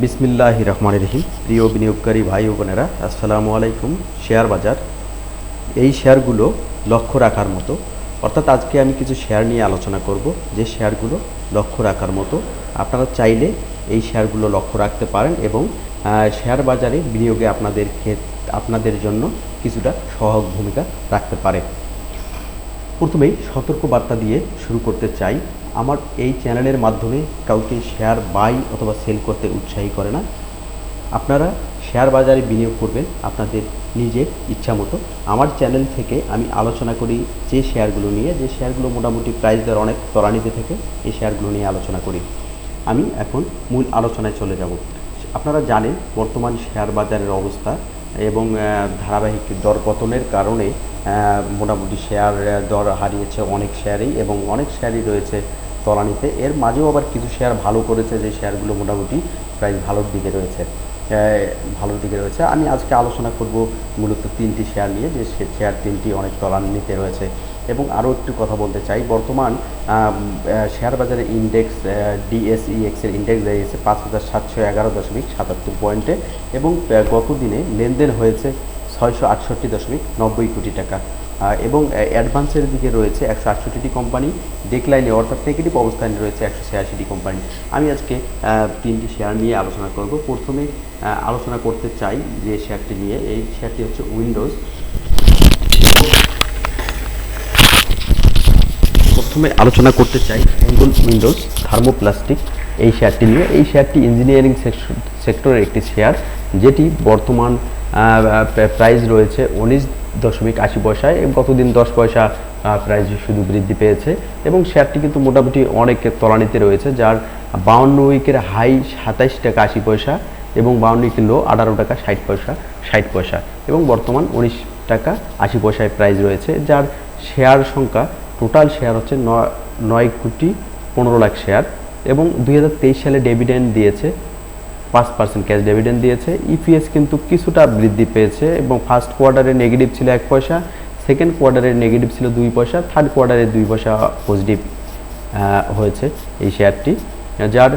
বিসমিল্লাহ রহমান রহিম। প্রিয় বিনিয়োগকারী ভাই ও বোনেরা, আসসালামু আলাইকুম শেয়ার বাজার। এই শেয়ারগুলো লক্ষ্য রাখার মতো। অর্থাৎ আজকে আমি কিছু শেয়ার নিয়ে আলোচনা করব। যে শেয়ারগুলো লক্ষ্য রাখার মতো, আপনারা চাইলে এই শেয়ারগুলো লক্ষ্য রাখতে পারেন এবং শেয়ার বাজারে বিনিয়োগে আপনাদের আপনাদের জন্য কিছুটা সহায়ক ভূমিকা রাখতে পারে। প্রথমেই সতর্কবার্তা দিয়ে শুরু করতে চাই। আমার এই চ্যানেলের মাধ্যমে কাউকে শেয়ার বাই অথবা সেল করতে উৎসাহী করে না। আপনারা শেয়ার বাজারে বিনিয়োগ করবেন আপনাদের নিজের ইচ্ছা মতো। আমার চ্যানেল থেকে আমি আলোচনা করি যে শেয়ারগুলো নিয়ে। যে শেয়ারগুলো মোটামুটি প্রাইস দর অনেক ত্বরান্বিত থেকে, এই শেয়ারগুলো নিয়ে আলোচনা করি। আমি এখন মূল আলোচনায় চলে যাব। আপনারা জানেন বর্তমান শেয়ার বাজারের অবস্থা। এবং ধারাবাহিক দর পতনের কারণে মোটামুটি শেয়ার দর হারিয়েছে অনেক শেয়ারই এবং অনেক শেয়ারই রয়েছে তলানিতে। এর মাঝেও আবার কিছু শেয়ার ভালো করেছে যে শেয়ারগুলো মোটামুটি প্রায় ভালোর দিকে রয়েছে। ভালোর দিকে রয়েছে। আমি আজকে আলোচনা করব মূলত তিনটি শেয়ার নিয়ে, যে শেয়ার তিনটি অনেক তলানিতে রয়েছে। এবং আরও একটু কথা বলতে চাই, বর্তমান শেয়ার বাজারে ইন্ডেক্স ডিএসইএক্স এর ইন্ডেক্স দাঁড়িয়েছে পাঁচ হাজার সাতশো এগারো দশমিক সাতাত্তর পয়েন্টে এবং গত দিনে লেনদেন হয়েছে ছয়শো আটষট্টি দশমিক নব্বই কোটি টাকা। এবং অ্যাডভান্সের দিকে রয়েছে একশো আটষট্টিটি কোম্পানি ডেকলাইনে অর্থাৎ নেগেটিভ অবস্থানে রয়েছে একশো ছিয়াশিটি কোম্পানি আমি আজকে তিনটি শেয়ার নিয়ে আলোচনা করব। প্রথমে আলোচনা করতে চাই যে শেয়ারটি নিয়ে। এই শেয়ারটি হচ্ছে উইন্ডোজ প্রথমে আলোচনা করতে চাই অঙ্গল উইন্ডোজ থার্মোপ্লাস্টিক এই শেয়ারটি নিয়ে। এই শেয়ারটি ইঞ্জিনিয়ারিং সেক্টরের একটি শেয়ার যেটি বর্তমান প্রাইস রয়েছে উনিশ দশমিক আশি পয়সায় এবং গতদিন দশ পয়সা প্রাইস শুধু বৃদ্ধি পেয়েছে এবং শেয়ারটি কিন্তু মোটামুটি অনেক তলানিতে রয়েছে, যার বাউন্ন উইকের হাই সাতাইশ টাকা আশি পয়সা এবং বাউন্ন উইকের লো আঠারো টাকা ষাট পয়সা ষাট পয়সা এবং বর্তমান উনিশ টাকা আশি পয়সায় প্রাইস রয়েছে, যার শেয়ার সংখ্যা, টোটাল শেয়ার হচ্ছে নয় নয় কোটি পনেরো লাখ শেয়ার এবং দু হাজার তেইশ সালে ডেভিডেন্ড দিয়েছে পাঁচ পার্সেন্ট ক্যাশ ডেভিডেন্ড দিয়েছে। ইপিএস কিন্তু কিছুটা বৃদ্ধি পেয়েছে এবং ফার্স্ট কোয়ার্টারে নেগেটিভ ছিল এক পয়সা সেকেন্ড কোয়ার্টারে নেগেটিভ ছিল দুই পয়সা থার্ড কোয়ার্টারে দুই পয়সা পজিটিভ হয়েছে এই শেয়ারটি যার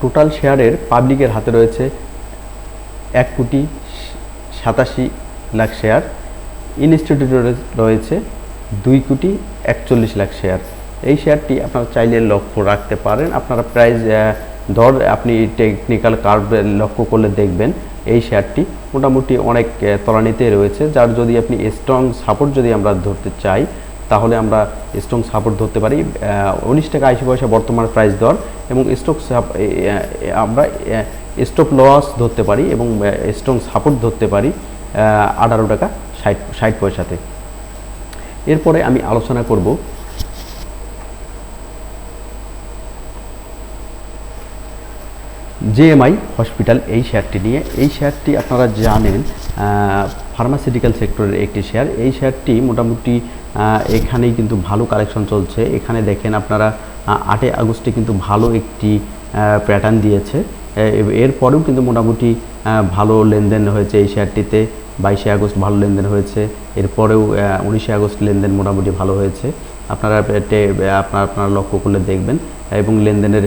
টোটাল শেয়ারের পাবলিকের হাতে রয়েছে এক কোটি সাতাশি লাখ শেয়ার ইনস্টিটিউটে রয়েছে দুই কোটি একচল্লিশ লাখ শেয়ার এই শেয়ারটি আপনারা চাইলে লক্ষ্য রাখতে পারেন। আপনারা প্রাইস দর আপনি টেকনিক্যাল কার্ভ লক্ষ্য করলে দেখবেন এই শেয়ারটি মোটামুটি অনেক তলানিতে রয়েছে, যার যদি আপনি স্ট্রং সাপোর্ট যদি আমরা ধরতে চাই, তাহলে আমরা স্ট্রং সাপোর্ট ধরতে পারি উনিশ টাকা আশি পয়সা বর্তমান প্রাইস দর এবং স্টক আমরা স্টপ লস ধরতে পারি, এবং স্ট্রং সাপোর্ট ধরতে পারি আঠারো টাকা ষাট ষাট পয়সাতে। এরপরে আমি আলোচনা করব জেএমআই হসপিটাল এই শেয়ারটি নিয়ে। এই শেয়ারটি আপনারা জানেন ফার্মাসিউটিক্যাল সেক্টরের একটি শেয়ার। এই শেয়ারটি মোটামুটি এখানেই কিন্তু ভালো কালেকশন চলছে। এখানে দেখেন আপনারা আটই আগস্টে কিন্তু ভালো একটি প্যাটার্ন দিয়েছে। এরপরেও কিন্তু মোটামুটি ভালো লেনদেন হয়েছে এই শেয়ারটিতে। বাইশে আগস্ট ভালো লেনদেন হয়েছে। এরপরেও উনিশে আগস্ট লেনদেন মোটামুটি ভালো হয়েছে। আপনারা আপনার আপনারা লক্ষ্য করলে দেখবেন এবং লেনদেনের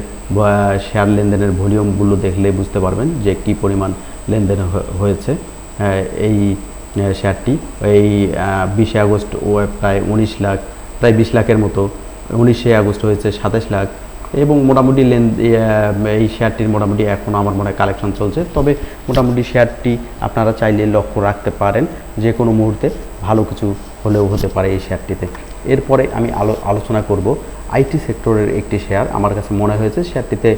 শেয়ার লেনদেনের ভলিউমগুলো দেখলে বুঝতে পারবেন যে কী পরিমাণ লেনদেন হয়েছে। এই শেয়ারটি এই বিশে আগস্ট ও প্রায় উনিশ লাখ, প্রায় বিশ লাখের মতো, উনিশে আগস্ট হয়েছে সাতাশ লাখ এবং মোটামুটি লেন এই শেয়ারটির মোটামুটি এখনও আমার মনে হয় কালেকশন চলছে। তবে মোটামুটি শেয়ারটি আপনারা চাইলে লক্ষ্য রাখতে পারেন যে কোনো মুহূর্তে। ভালো কিছু হলেও হতে পারে এই শেয়ারটিতে। এরপরে আমি আলো, আলোচনা করব আইটি সেক্টরের একটি শেয়ার। আমার কাছে মনে হয়েছে শেয়ারটিতে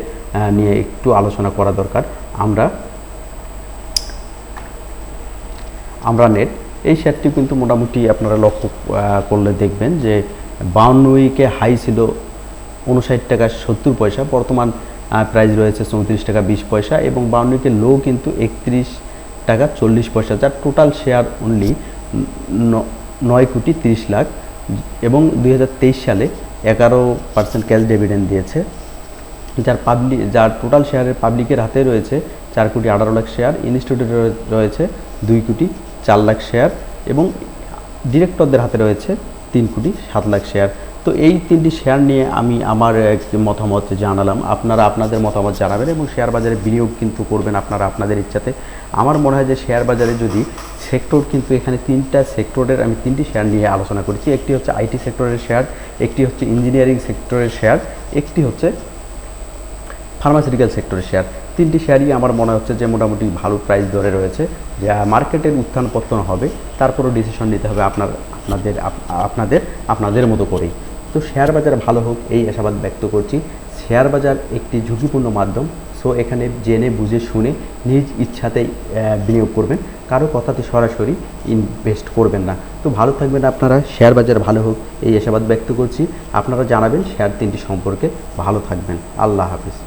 নিয়ে একটু আলোচনা করা দরকার। আমরা আমরা নেট। এই শেয়ারটি কিন্তু মোটামুটি আপনারা লক্ষ্য করলে দেখবেন যে বাউন্ন উইকে হাই ছিল উনষাট টাকা সত্তর পয়সা। বর্তমান প্রাইস রয়েছে চৌত্রিশ টাকা বিশ পয়সা এবং বাউন্ন উইকে লো কিন্তু একত্রিশ টাকা চল্লিশ পয়সা। যার টোটাল শেয়ার অনলি নয় কোটি তিরিশ লাখ এবং দু হাজার তেইশ সালে এগারো পার্সেন্ট ক্যাশ ডিভিডেন্ড দিয়েছে, যার পাবলিক যার টোটাল শেয়ারের পাবলিকের হাতে রয়েছে চার কোটি আঠারো লাখ শেয়ার, ইনস্টিটিউটে রয়েছে দুই কোটি চার লাখ শেয়ার এবং ডিরেক্টরদের হাতে রয়েছে তিন কোটি সাত লাখ শেয়ার। তো এই তিনটি শেয়ার নিয়ে আমি আমার মতামত জানালাম। আপনারা আপনাদের মতামত জানাবেন এবং শেয়ার বাজারে বিনিয়োগ কিন্তু করবেন আপনারা আপনাদের ইচ্ছাতে। আমার মনে হয় যে শেয়ার বাজারে যদি সেক্টর কিন্তু এখানে তিনটা সেক্টরের আমি তিনটি শেয়ার নিয়ে আলোচনা করেছি। একটি হচ্ছে আইটি সেক্টরের শেয়ার একটি হচ্ছে ইঞ্জিনিয়ারিং সেক্টরের শেয়ার একটি হচ্ছে ফার্মাসিউটিক্যাল সেক্টরের শেয়ার তিনটি শেয়ারই আমার মনে হচ্ছে যে মোটামুটি ভালো প্রাইস ধরে রয়েছে। যা মার্কেটের উত্থান পতন হবে, তারপরও ডিসিশন নিতে হবে আপনার, আপনাদের আপনাদের আপনাদের মতো করেই। তো শেয়ার বাজার ভালো হোক, এই আশাবাদ ব্যক্ত করছি। শেয়ার বাজার একটি ঝুঁকিপূর্ণ মাধ্যম, সো এখানে জেনে, বুঝে, শুনে নিজ ইচ্ছাতেই বিনিয়োগ করবেন। কারও কথাতে সরাসরি ইনভেস্ট করবেন না। তো ভালো থাকবেন আপনারা, শেয়ার বাজার ভালো হোক, এই আশাবাদ ব্যক্ত করছি। আপনারা জানাবেন শেয়ার তিনটি সম্পর্কে। ভালো থাকবেন। আল্লাহ হাফিজ।